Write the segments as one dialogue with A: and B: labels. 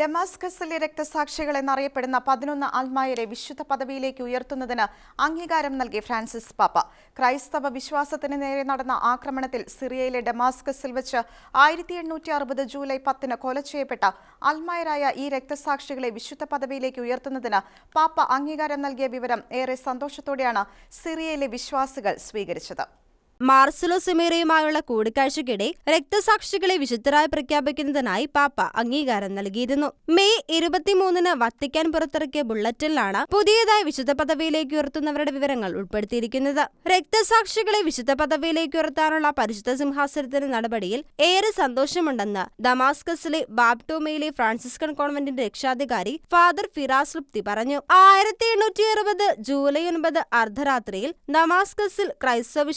A: ഡെമാസ്കസിലെ രക്തസാക്ഷികൾ എന്നറിയപ്പെടുന്ന പതിനൊന്ന് ആത്മായരെ വിശുദ്ധ പദവിയിലേക്ക് ഉയർത്തുന്നതിന് അംഗീകാരം നൽകി ഫ്രാൻസിസ് പാപ്പ. ക്രൈസ്തവ വിശ്വാസത്തിന് നേരെ നടന്ന ആക്രമണത്തിൽ സിറിയയിലെ ഡെമാസ്കസിൽ വെച്ച് ആയിരത്തി എണ്ണൂറ്റി അറുപത് ജൂലൈ പത്തിന് കൊല ചെയ്യപ്പെട്ട ആത്മായരായ ഈ രക്തസാക്ഷികളെ വിശുദ്ധ പദവിയിലേക്ക് ഉയർത്തുന്നതിന് പാപ്പ അംഗീകാരം നൽകിയ വിവരം ഏറെ സന്തോഷത്തോടെയാണ് സിറിയയിലെ വിശ്വാസികൾ സ്വീകരിച്ചത്.
B: മാർസലോ സെമീറയുമായുള്ള കൂടിക്കാഴ്ചയ്ക്കിടെ രക്തസാക്ഷികളെ വിശുദ്ധരായി പ്രഖ്യാപിക്കുന്നതിനായി പാപ്പ അംഗീകാരം നൽകിയിരുന്നു. മെയ് ഇരുപത്തിമൂന്നിന് വത്തിക്കാൻ പുറത്തിറക്കിയ ബുള്ളറ്റിലാണ് പുതിയതായി വിശുദ്ധ പദവിയിലേക്ക് ഉയർത്തുന്നവരുടെ വിവരങ്ങൾ ഉൾപ്പെടുത്തിയിരിക്കുന്നത്. രക്തസാക്ഷികളെ വിശുദ്ധ പദവിയിലേക്ക് ഉയർത്താനുള്ള പരിശുദ്ധ സിംഹാസനത്തിന്റെ നടപടിയിൽ ഏറെ സന്തോഷമുണ്ടെന്ന് ദമാസ്കസിലെ ബാബ്ടോമയിലെ ഫ്രാൻസിസ്കൻ കോൺവെന്റിന്റെ രക്ഷാധികാരി ഫാദർ ഫിറാസ് ലുപ്തി പറഞ്ഞു. ആയിരത്തി എണ്ണൂറ്റി അറുപത് ജൂലൈ ഒൻപത് അർദ്ധരാത്രിയിൽ ദമാസ്കസിൽ ക്രൈസ്തവ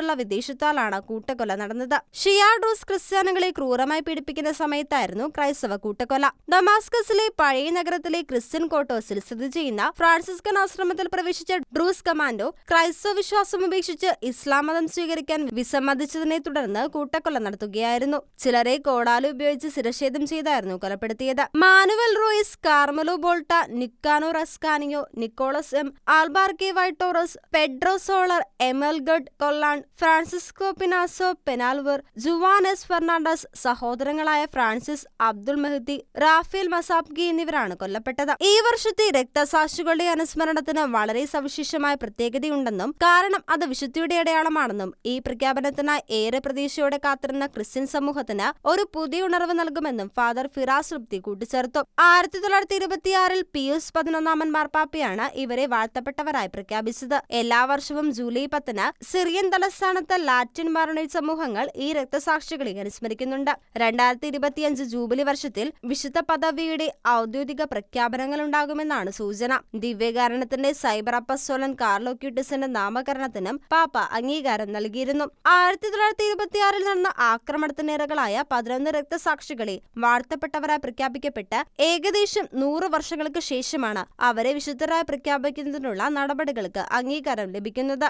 B: വിശ്വാസത്തോടുള്ള വിദേശത്താലാണ് കൂട്ടക്കൊല നടന്നത്. ഷിയാഡ്രൂസ് ക്രിസ്ത്യാനികളെ ക്രൂരമായി പീഡിപ്പിക്കുന്ന സമയത്തായിരുന്നു ക്രൈസ്തവ കൂട്ടക്കൊല. ഡൊമാസ്കസിലെ പഴയ നഗരത്തിലെ ക്രിസ്ത്യൻ ക്വാർട്ടേഴ്സിൽ സ്ഥിതി ചെയ്യുന്ന ഫ്രാൻസിസ്കൻ ആശ്രമത്തിൽ പ്രവേശിച്ച ഡ്രൂസ് കമാൻഡോ ക്രൈസ്തവ വിശ്വാസം ഉപേക്ഷിച്ച് ഇസ്ലാം മതം സ്വീകരിക്കാൻ വിസമ്മതിച്ചതിനെ തുടർന്ന് കൂട്ടക്കൊല നടത്തുകയായിരുന്നു. ചിലരെ കോടാലു ഉപയോഗിച്ച് ശിരഛേദം ചെയ്തായിരുന്നു കൊലപ്പെടുത്തിയത്. Manuel Ruiz Carmelo Bolta Nicanor Ascanio Nicolas M Alberca വൈട്ടോറസ് Pedro Soler എമൽഗഡ് Kolland Francisco Pinazo Penalver ജുവാനസ് Fernandez സഹോദരങ്ങളായ Francis Abdul Mehdi Raphael Massabki എന്നിവരാണ് കൊല്ലപ്പെട്ടത്. ഈ വർഷത്തെ രക്തസാക്ഷികളുടെ അനുസ്മരണത്തിന് വളരെ സവിശേഷമായ പ്രത്യേകതയുണ്ടെന്നും കാരണം അത് വിശുദ്ധിയുടെ അടയാളമാണെന്നും ഈ പ്രഖ്യാപനത്തിനായി ഏറെ പ്രതീക്ഷയോടെ കാത്തിരുന്ന ക്രിസ്ത്യൻ സമൂഹത്തിന് ഒരു പുതിയ ഉണർവ് നൽകുമെന്നും ഫാദർ ഫിറാസ് ലുപ്തി കൂട്ടിച്ചേർത്തു. ആയിരത്തി തൊള്ളായിരത്തി ഇരുപത്തിയാറിൽ പിയൂസ് പതിനൊന്നാമൻ മാർപ്പാപ്പയാണ് ഇവരെ വാഴ്ത്തപ്പെട്ടവരായി പ്രഖ്യാപിച്ചത്. എല്ലാ വർഷവും ജൂലൈ പത്തിന് സിറിയൻ തലസ്ഥാനത്ത് ലാറ്റിൻ മാരണേറ്റ് സമൂഹങ്ങൾ ഈ രക്തസാക്ഷികളെ അനുസ്മരിക്കുന്നുണ്ട് രണ്ടായിരത്തി ഇരുപത്തിയഞ്ച് ജൂബിലി വർഷത്തിൽ വിശുദ്ധ പദവിയുടെ ഔദ്യോഗിക പ്രഖ്യാപനങ്ങൾ ഉണ്ടാകുമെന്നാണ് സൂചന. ദിവ്യകാരണത്തിന്റെ സൈബർ അപ്പസ്തോലൻ കാർലോ ക്യൂട്ടിസിന്റെ നാമകരണത്തിനും പാപ്പ അംഗീകാരം നൽകിയിരുന്നു. ആയിരത്തി തൊള്ളായിരത്തി ഇരുപത്തിയാറിൽ നടന്ന ആക്രമണത്തിനിരകളായ പതിനൊന്ന് രക്തസാക്ഷികളെ വാഴ്ത്തപ്പെട്ടവരായി പ്രഖ്യാപിക്കപ്പെട്ട് ഏകദേശം നൂറ് വർഷങ്ങൾക്ക് ശേഷമാണ് അവരെ വിശുദ്ധരായി പ്രഖ്യാപിക്കുന്നതിനുള്ള നടപടികൾക്ക് അംഗീകാരം ലഭിക്കുന്നത്.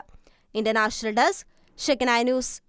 B: International desk Check News.